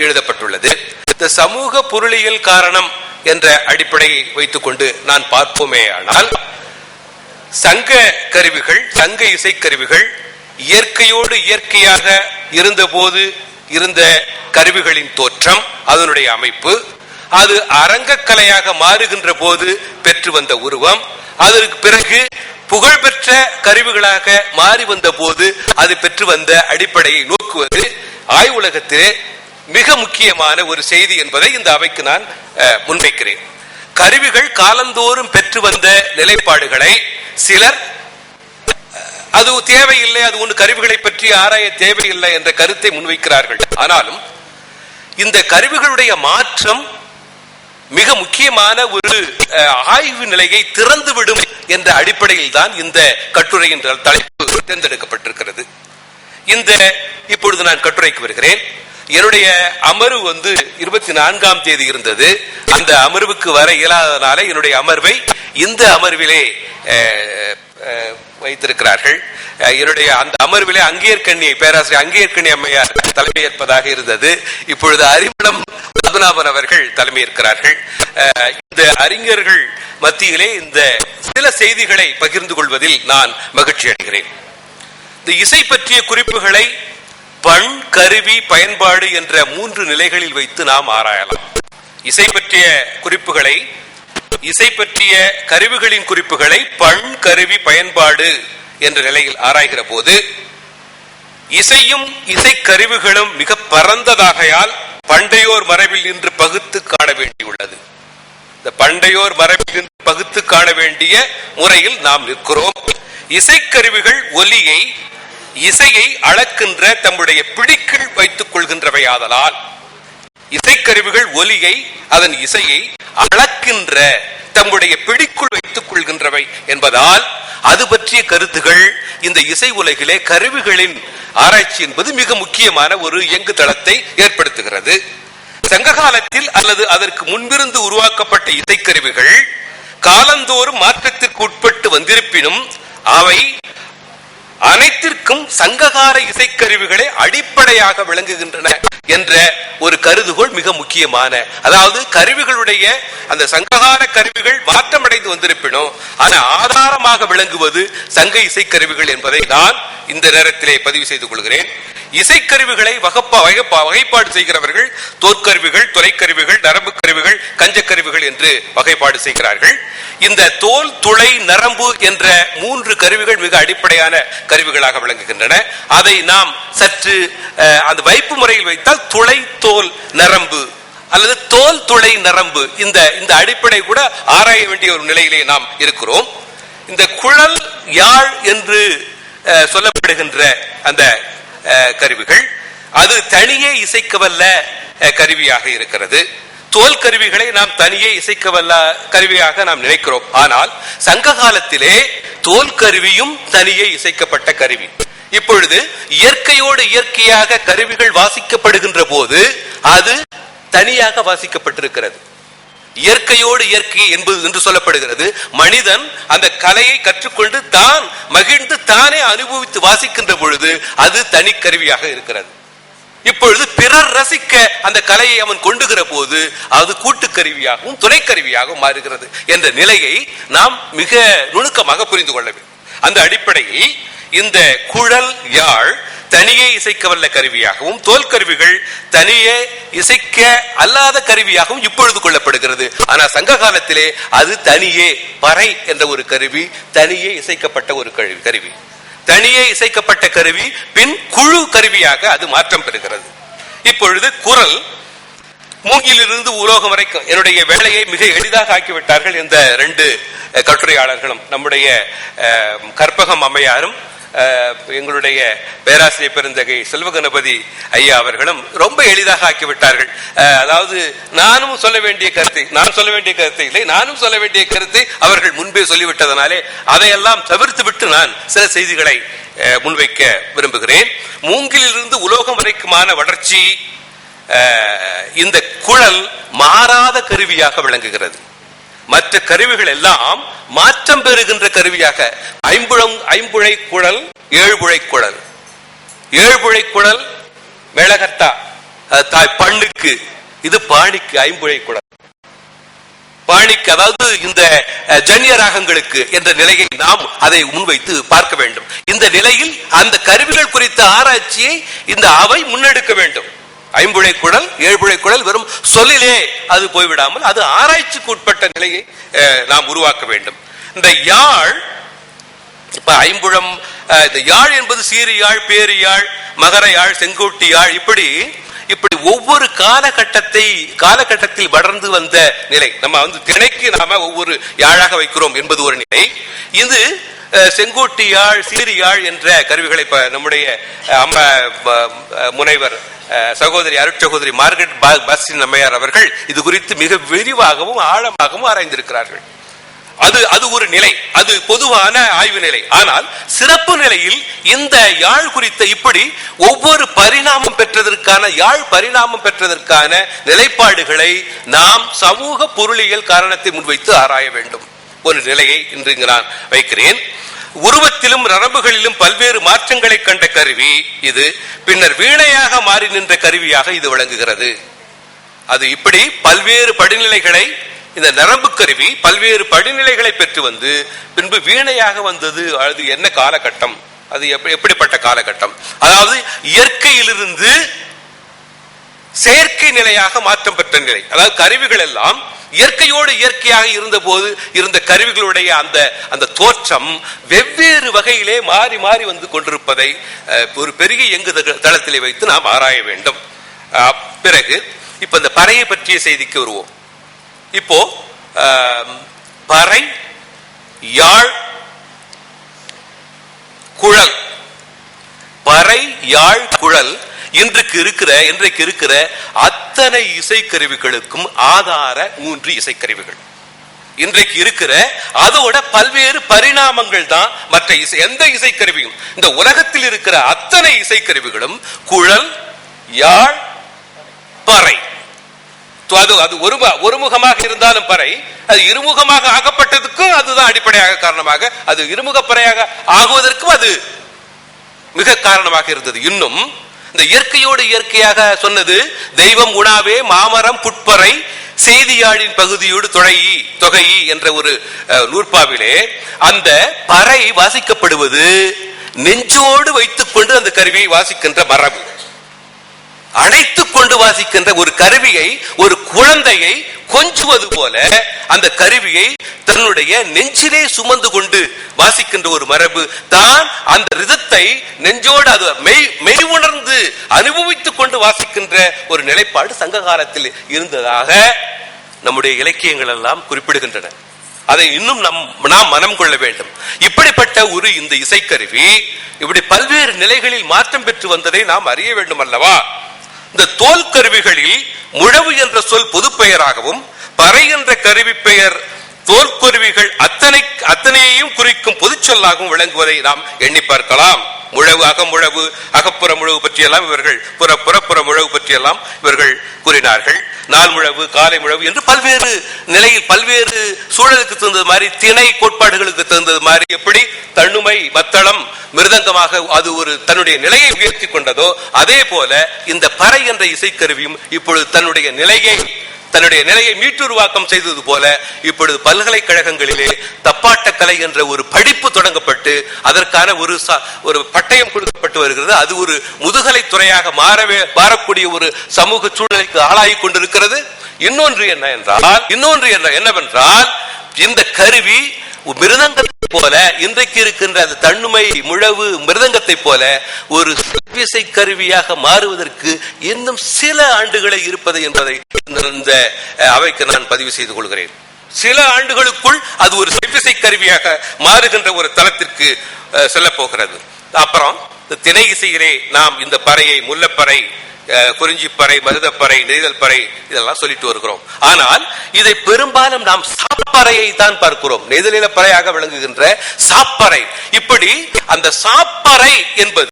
எழுதப்பட்டுள்ளது. இந்த சமூக பொருளியல் காரணம் என்ற அடிப்படையை வைத்துக்கொண்டு நான் பார்ப்போமே ஆனால் சங்க கருவிகள் சங்க இசைக்கருவிகள் இயற்கையோடு இயற்கையாக இருந்தபோது இருந்த கருவிகளின் தோற்றம் அதனுடைய அமைப்பு அது அரங்கக்கலையாக மாறுகின்ற போது பெற்று வந்த உருவம் அதற்கு பிறகு புகழ்பெற்ற கருவிகளாக மாறி வந்த போது அது பெற்று வந்த அடிப்படையை நோக்குவது ஆய்வுலகத்திலே மிக முக்கியமான ஒரு செய்தி என்பதை இந்த அவைக்கு நான் அஹ், முன்வைக்கிறேன். கருவிகள் காலந்தோறும் பெற்று வந்த நிலைப்பாடுகளை சிலர் அது தேவையில்லை அது ஒன்று கருவிகளை பற்றி ஆராய தேவையில்லை என்ற கருத்தை முன்வைக்கிறார்கள். ஆனாலும் இந்த கருவிகளுடைய மாற்றம் மிக முக்கியமான ஒரு அஹ், ஆய்வு நிலையை திறந்துவிடும் என்ற அடிப்படையில் தான் இந்த கட்டுரையின் தலைப்பு தேர்ந்தெடுக்கப்பட்டிருக்கிறது. இந்த இப்பொழுது நான் கட்டுரைக்கு வருகிறேன். என்னுடைய அமர்வு வந்து இருபத்தி நான்காம் தேதி இருந்தது. அந்த அமர்வுக்கு வர இயலாதனால என்னுடைய அமர்வை இந்த அமர்விலே வைத்திருக்கிறார்கள். என்னுடைய அந்த அமர்விலே அங்கேற்கண்ணி பேராசிரியர் அங்கேற்கண்ணி அம்மையார் தலைமையேற்பதாக இருந்தது. இப்பொழுது அறிமுகம் பத்மநாபன் அவர்கள் தலைமையேற்கிறார்கள் அஹ், இந்த அறிஞர்கள் மத்தியிலே இந்த சில செய்திகளை பகிர்ந்து கொள்வதில் நான் மகிழ்ச்சி அடைகிறேன் இந்த இசை பற்றிய குறிப்புகளை பண் கருவி பயன்பாடு என்ற மூன்று நிலைகளில் வைத்து நாம் ஆராயலாம். இசை பற்றிய குறிப்புகளை இசை பற்றிய கருவிகளின் குறிப்புகளை பண் கருவி பயன்பாடு என்ற நிலையில் ஆராய்கிற போது இசையும் இசை கருவிகளும் மிக பரந்ததாகையால் பண்டையோர் மரபில் நின்று பகுத்து காண வேண்டியுள்ளது. இந்த பண்டையோர் மரபில் நின்று பகுத்து காண வேண்டிய முறையில் நாம் நிற்கிறோம். இசைக்கருவிகள் ஒலியை இசையை அளக்கின்ற தம்முடைய பிடிக்குள் வைத்துக் கொள்கின்றவையாதலால் இசைக்கருவிகள் ஒலியை அதன் இசையை அளக்கின்ற தம்முடைய பிடிக்குள் வைத்துக் கொள்கின்றவை என்பதால் அது பற்றிய கருத்துகள் இந்த இசை உலகிலே கருவிகளின் ஆராய்ச்சி என்பது மிக முக்கியமான ஒரு இயங்கு தளத்தை ஏற்படுத்துகிறது. சங்க காலத்தில் அல்லது அதற்கு முன்பிருந்து உருவாக்கப்பட்ட இசைக்கருவிகள் காலந்தோறும் மாற்றத்திற்கு உட்பட்டு வந்திருப்பினும் அவை இருக்கும் சங்ககார இசைக்கருவிகளை அடிப்படையாக விளங்குகின்றன என்ற ஒரு கருதுகோள் மிக முக்கியமான. அதாவது கருவிகளுடைய அந்த சங்ககார கருவிகள் மாற்றமடைந்து வந்திருப்பினும் ஆனா ஆதாரமாக விளங்குவது சங்க இசைக்கருவிகள் என்பதை நான் இந்த நேரத்திலே பதிவு செய்து கொள்கிறேன். இசைக்கருவிகளை வகப்பா வகைப்பா வகைப்பாடு செய்கிறவர்கள் தோற்கருவிகள் துளைக்கருவிகள் நரம்பு கருவிகள் கஞ்சக்கருவிகள் என்று வகைப்பாடு செய்கிறார்கள். இந்த தோல் துளை நரம்பு என்ற மூன்று கருவிகள் மிக அடிப்படையான கருவிகளாக விளங்குகின்றன. அதை நாம் சற்று அஹ், அந்த வைப்பு முறையில் வைத்தால் துளை தோல் நரம்பு அல்லது தோல் துளை நரம்பு இந்த இந்த அடிப்படை கூட ஆராய வேண்டிய ஒரு நிலையிலே நாம் இருக்கிறோம். இந்த குழல் யாழ் என்று அஹ், சொல்லப்படுகின்ற அந்த கருவிகள். அது தனியே இசைக்கவல்ல கருவியாக இருக்கிறது. தோல் கருவிகளை நாம் தனியே இசைக்கவல்ல கருவியாக நாம் நினைக்கிறோம். ஆனால் சங்க காலத்திலே தோல் கருவியும் தனியே இசைக்கப்பட்ட கருவி. இப்பொழுது இயற்கையோடு இயற்கையாக கருவிகள் வாசிக்கப்படுகின்ற போது அது தனியாக வாசிக்கப்பட்டிருக்கிறது. இயற்கையோடு இயற்கை என்பது என்று சொல்லப்படுகிறது. மனிதன் அந்த கலையை கற்றுக்கொண்டு தான் மகிழ்ந்து தானே அனுபவித்து வாசிக்கின்ற பொழுது அது தனி கருவியாக இருக்கிறது. இப்பொழுது பிறர் ரசிக்க அந்த கலையை அவன் கொண்டுகிற போது அது கூட்டுக்கருவியாகவும் துணைக்கருவியாகவும் மாறுகிறது என்ற நிலையை நாம் மிக நுணுக்கமாக புரிந்து கொள்ள வேண்டும். அந்த அடிப்படையில் இந்த குழல் யாழ் தனியே இசைக்க வல்ல கருவியாகவும் தோல் கருவிகள் தனியே இசைக்க அல்லாத கருவியாகவும் இப்பொழுது கொள்ளப்படுகிறது. ஆனால் சங்க காலத்திலே அது தனியே பறை என்ற ஒரு கருவி தனியே இசைக்கப்பட்ட ஒரு கருவி கருவி. தனியே இசைக்கப்பட்ட கருவி பின் குழு கருவியாக அது மாற்றம் பெறுகிறது. இப்பொழுது குரல் மூங்கிலிருந்து உலோகம் வரைக்கும் என்னுடைய வேலையை மிக எளிதாக ஆக்கிவிட்டார்கள் இந்த ரெண்டு கட்டுரையாளர்களும் நம்முடைய கற்பகம் அம்மையாரும் எங்களுடைய பேராசிரியர் பெருந்தகை செல்வகணபதி ஐயா அவர்களும் ரொம்ப எளிதாக ஆக்கிவிட்டார்கள். அஹ், அதாவது நானும் சொல்ல வேண்டிய கருத்தை நான் சொல்ல வேண்டிய கருத்தை இல்லை நானும் சொல்ல வேண்டிய கருத்தை அவர்கள் முன்பே சொல்லிவிட்டதனாலே அதையெல்லாம் தவிர்த்து விட்டு நான் சில செய்திகளை அஹ், முன்வைக்க விரும்புகிறேன். மூங்கிலிருந்து உலோகம் வரைக்குமான வளர்ச்சி அஹ், இந்த குழல் மாறாத கருவியாக விளங்குகிறது. மற்ற கருவிகள் எல்லாம் மாற்றம் பெறுகின்ற கருவியாக. ஐம்புழம் ஐம்புழை குழல் ஏழ்புழை குழல். ஏழ்புழை குழல் மேலகத்தா தாய் பண்ணுக்கு. இது பாணிக்கு ஐம்புழை குழல். பாணிக்கு அதாவது இந்த அஹ், ஜன்னிய ராகங்களுக்கு என்ற நிலையை நாம் அதை முன்வைத்து பார்க்க வேண்டும். இந்த நிலையில் அந்த கருவிகள் குறித்த ஆராய்ச்சியை இந்த அவை முன்னெடுக்க வேண்டும். ஐம்புழை குழல் ஏழ்புழை குழல் வெறும் சொல்லிலே அது போய்விடாமல் அது ஆராய்ச்சிக்கு உட்பட்ட நிலையை நாம் உருவாக்க வேண்டும். இந்த யாழ் இப்ப ஐம்புழம் இந்த யாழ் என்பது சீறு யாழ் பேரு யாழ் மகர யாழ் செங்கோட்டி யாழ் இப்படி இப்படி ஒவ்வொரு காலகட்டத்தை காலகட்டத்தில் வளர்ந்து வந்த நிலை. நம்ம வந்து திணைக்கு நாம ஒவ்வொரு யாழாக வைக்கிறோம் என்பது ஒரு நிலை. இது செங்கோட்டியாழ் செங்கோட்டி என்ற கருவிகளை இப்ப நம்முடைய அம்மா முனைவர் சகோதரி அருட்சகோதரி மார்கரெட் பா- பாஸ்டின் அம்மையார் அவர்கள் இது குறித்து மிக விரிவாகவும் ஆழமாகவும் ஆராய்ந்திருக்கிறார்கள். அது அது ஒரு நிலை அது பொதுவான ஆய்வு நிலை. ஆனால் சிறப்பு நிலையில் இந்த யாழ் குறித்த இப்படி ஒவ்வொரு பரிணாமம் பெற்றதற்கான யாழ் பரிணாமம் பெற்றதற்கான நிலைப்பாடுகளை நாம் சமூக பொருளியல் காரணத்தை முன்வைத்து ஆராய வேண்டும். ஒரு நிலையை இன்று நான் வைக்கிறேன். உருவத்திலும் நரம்புகளிலும் பல்வேறு மாற்றங்களை கண்ட கருவி இது. பின்னர் வீணையாக மாறி நின்ற கருவியாக இது விளங்குகிறது. அது இப்படி பல்வேறு படிநிலைகளை இந்த நரம்பு கருவி பல்வேறு படிநிலைகளை பெற்று வந்து பின்பு வீணையாக வந்தது அது என்ன காலகட்டம்? அது எப்படி- எப்படிப்பட்ட காலகட்டம்? அதாவது இயற்கையிலிருந்து செயற்கை நிலையாக மாற்றம் பெற்ற நிலை. அதாவது கருவிகள் எல்லாம் இயற்கையோடு இயற்கையாக இருந்த போது இருந்த கருவிகளுடைய அந்த அந்த தோற்றம் வெவ்வேறு வகையிலே மாறி மாறி வந்து கொண்டிருப்பதை ஒரு பெரிய எங்கு தளத்திலே வைத்து நாம் ஆராய வேண்டும். பிறகு இப்ப இந்த பறையை பற்றிய செய்திக்கு வருவோம். இப்போ பறை யாழ் குழல். பறை யாழ் குழல் இன்றைக்கு இருக்கிற இன்றைக்கு இருக்கிற அத்தனை இசைக்கருவிகளுக்கும் ஆதார மூன்று இசைக்கருவிகள். இன்றைக்கு இருக்கிற அதோட பல்வேறு பரிணாமங்கள் தான் மற்ற இசை எந்த இசைக்கருவியும். இந்த உலகத்தில் இருக்கிற அத்தனை இசைக்கருவிகளும் குழல் யாழ் பறை. அது அது ஒரு ஒருமுகமாக இருந்தாலும் பறை அது இருமுகமாக ஆகப்பட்டதுக்கும் அதுதான் அடிப்படையாக காரணமாக அது இருமுக பறையாக ஆகுவதற்கும் அது மிக காரணமாக இருந்தது. இன்னும் இந்த இயற்கையோடு இயற்கையாக சொன்னது தெய்வம் உணாவே மாமரம் புட்பறை செய்தியாழின் பகுதியோடு தொழையி தொகையி என்ற ஒரு நூற்பாவிலே அந்த பறை வாசிக்கப்படுவது நெஞ்சோடு வைத்துக் கொண்டு அந்த கருவியை வாசிக்கின்ற மரபு. அணைத்துக் கொண்டு வாசிக்கின்ற ஒரு கருவியை ஒரு குழந்தையை கொஞ்சுவது போல அந்த கருவியை தன்னுடைய நெஞ்சிலே சுமந்து கொண்டு வாசிக்கின்ற ஒரு மரபு. தான் அந்த ரிதத்தை நெஞ்சோடு அது மெய் மெய் உணர்ந்து அனுபவித்துக் கொண்டு வாசிக்கின்ற ஒரு நிலைப்பாடு சங்க காலத்தில் இருந்ததாக நம்முடைய இலக்கியங்கள் எல்லாம் குறிப்பிடுகின்றன. அதை இன்னும் நம் நாம் மனம் கொள்ள வேண்டும். இப்படிப்பட்ட ஒரு இந்த இசைக்கருவி இப்படி பல்வேறு நிலைகளில் மாற்றம் பெற்று வந்ததை நாம் அறிய வேண்டும் அல்லவா? இந்த தோல் கருவிகளில் முழவு என்ற சொல் பொதுப்பெயராகவும் பறை என்ற கருவி பெயர் தோல் கருவிகள் அத்தனை அத்தனையையும் குறிக்கும் பொது சொல்லாகவும் விளங்குவதை நாம் எண்ணி பார்க்கலாம். முழவு அகமுழவு அகப்புற முழவு பற்றியெல்லாம் இவர்கள் புற புறப்புற முழவு பற்றியெல்லாம் இவர்கள் கூறினார்கள். நாள் முழவு காலை முழவு என்று பல்வேறு நிலையில் பல்வேறு சூழலுக்கு தகுந்தது மாதிரி திணை கோட்பாடுகளுக்கு தகுந்தது மாதிரி எப்படி தன்னுமை மத்தளம் மிருதங்கமாக அது ஒரு தன்னுடைய நிலையை உயர்த்தி கொண்டதோ அதே போல இந்த பறை என்ற இசைக்கருவியும் இப்பொழுது தன்னுடைய நிலையை தன்னுடைய நிலையை மீட்டுருவாக்கம் செய்தது போல இப்பொழுது பல்கலைக்கழகங்களிலே தப்பாட்டக்கலை என்ற ஒரு படிப்பு தொடங்கப்பட்டு அதற்கான ஒரு ஒரு பட்டயம் கொடுக்கப்பட்டு வருகிறது. அது ஒரு முதுகலை துறையாக மாறவே மாறக்கூடிய ஒரு சமூக சூழ்நிலைக்கு ஆளாகி கொண்டிருக்கிறது. இன்னொன்று என்ன என்றால் இன்னொன்று என்ன என்னவென்றால் இந்த கருவி மிருதங்கத்தை போல இன்றைக்கு இருக்கின்ற அந்த தன்னுமை முழவு மிருதங்கத்தை போல ஒரு செவ்விசை கருவியாக மாறுவதற்கு இன்னும் சில ஆண்டுகளை இருப்பது என்பதை இந்த- அவைக்கு நான் பதிவு செய்து கொள்கிறேன். சில ஆண்டுகளுக்குள் அது ஒரு செவ்விசை கருவியாக மாறுகின்ற ஒரு தளத்திற்கு செல்ல போகிறது. அப்புறம் திணை இசையிலே நாம் இந்த பறையை முல்லப்பறை குறிஞ்சிப்பறை மருதப்பறை நெய்தல் பறை இதெல்லாம் சொல்லிட்டு வருகிறோம். ஆனால் இதை பெரும்பாலும் நாம் சாப்பறையை தான் பார்க்கிறோம். நெய்தலில பறையாக விளங்குகின்ற சாப்பறை. இப்படி அந்த சாப்பறை என்பது